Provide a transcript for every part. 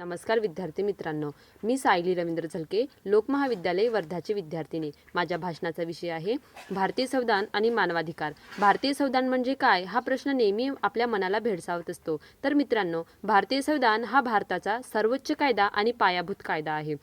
नमस्कार विद्यार्थी मित्रांनो. मी सायली रवींद्र झलके लोकमहाविद्यालय वर्धाची विद्यार्थिनी. माझ्या भाषणाचा विषय आहे भारतीय संविधान आणि मानवाधिकार. भारतीय संविधान म्हणजे काय? हा प्रश्न नेहमी आपल्या मनाला भेडसावत असतो. तर मित्रांनो भारतीय संविधान हा भारताचा सर्वोच्च कायदा आणि पायाभूत कायदा आहे.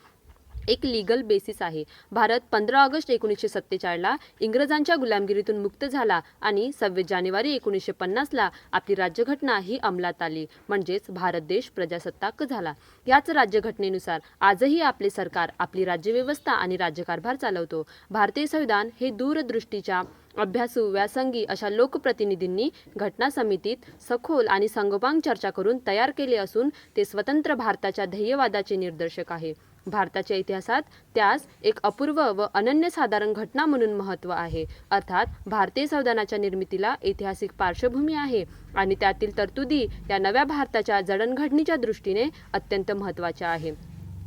एक लीगल बेसिस आहे. भारत पंधरा ऑगस्ट एकोणीसशे सत्तेचाळला इंग्रजांच्या गुलामगिरीतून मुक्त झाला आणि सव्वीस जानेवारी एकोणीसशे पन्नासला आपली राज्यघटना ही अंमलात आली. म्हणजेच भारत देश प्रजासत्ताक झाला. याच राज्यघटनेनुसार आजही आपले सरकार आपली राज्यव्यवस्था आणि राज्यकारभार चालवतो. भारतीय संविधान हे दूरदृष्टीच्या अभ्यासू व्यासंगी अशा लोकप्रतिनिधींनी घटना समितीत सखोल आणि संगोपांग चर्चा करून तयार केले असून ते स्वतंत्र भारताच्या ध्येयवादाचे निर्देशक आहे. भारताच्या इतिहासात त्यास एक अपूर्व व अनन्यसाधारण घटना म्हणून महत्त्व आहे. अर्थात भारतीय संविधानाच्या निर्मितीला ऐतिहासिक पार्श्वभूमी आहे आणि त्यातील तरतुदी या नव्या भारताच्या जडणघडणीच्या दृष्टीने अत्यंत महत्त्वाच्या आहे.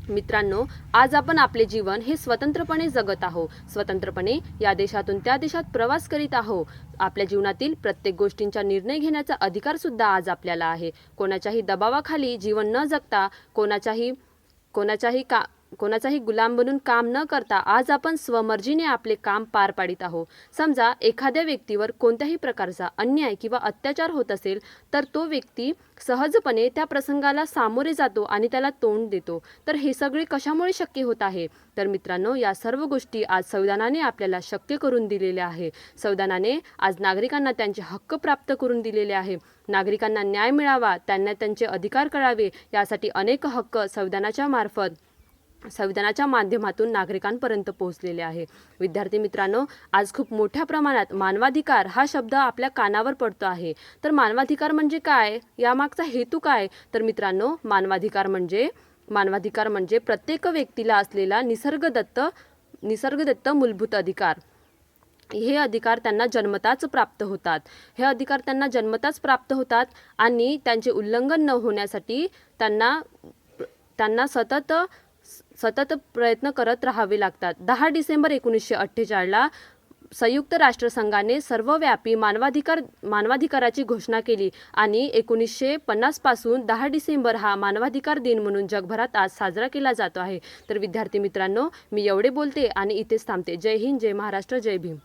मित्रांनो आज आपण आपले जीवन हे स्वतंत्रपणे जगत आहोत. स्वतंत्रपणे या देशातून त्या देशात प्रवास करीत आहोत. आपल्या जीवनातील प्रत्येक गोष्टींचा निर्णय घेण्याचा अधिकार सुद्धा आज आपल्याला आहे. कोणाच्याही दबावाखाली जीवन न जगता कोणाच्याही कोणाच्याही का कोणाचाही गुलाम बनून काम न करता आज आपण स्वमर्जीने आपले काम पार पाडित आहोत. समजा एखाद्या व्यक्तीवर कोणत्याही प्रकारचा अन्याय किंवा अत्याचार होत असेल तर तो व्यक्ती सहजपणे त्या प्रसंगाला सामोरे जातो आणि त्याला तोंड देतो. तर हे सगळे कशामुळे शक्य होत आहे? तर मित्रांनो या सर्व गोष्टी आज संविधानाने आपल्याला शक्य करून दिलेल्या आहे. संविधानाने आज नागरिकांना त्यांचे हक्क प्राप्त करून दिलेले आहे. नागरिकांना न्याय मिळावा त्यांना त्यांचे अधिकार कळावे यासाठी अनेक हक्क संविधानाच्या मार्फत संविधानाच्या माध्यमातून नागरिकांपर्यंत पोहोचलेले आहे. विद्यार्थी मित्रांनो आज खूप मोठ्या प्रमाणात मानवाधिकार हा शब्द आपल्या कानावर पडतो आहे. तर मानवाधिकार म्हणजे काय? यामागचा हेतू काय? तर मित्रांनो मानवाधिकार म्हणजे मानवाधिकार म्हणजे प्रत्येक व्यक्तीला असलेला निसर्गदत्त निसर्गदत्त मूलभूत अधिकार. हे अधिकार त्यांना जन्मताच प्राप्त होतात. हे अधिकार त्यांना जन्मताच प्राप्त होतात आणि त्यांचे उल्लंघन न होण्यासाठी त्यांना त्यांना सतत सतत प्रयत्न करत राहावे लागतात. दहा डिसेंबर एकोणीसशे अठ्ठेचाळला संयुक्त राष्ट्रसंघाने सर्वव्यापी मानवाधिकार मानवाधिकाराची घोषणा केली आणि एकोणीसशे पन्नासपासून दहा डिसेंबर हा मानवाधिकार दिन म्हणून जगभरात आज साजरा केला जातो आहे. तर विद्यार्थी मित्रांनो मी एवढे बोलते आणि इथेच थांबते. जय हिंद जय महाराष्ट्र जय भीम.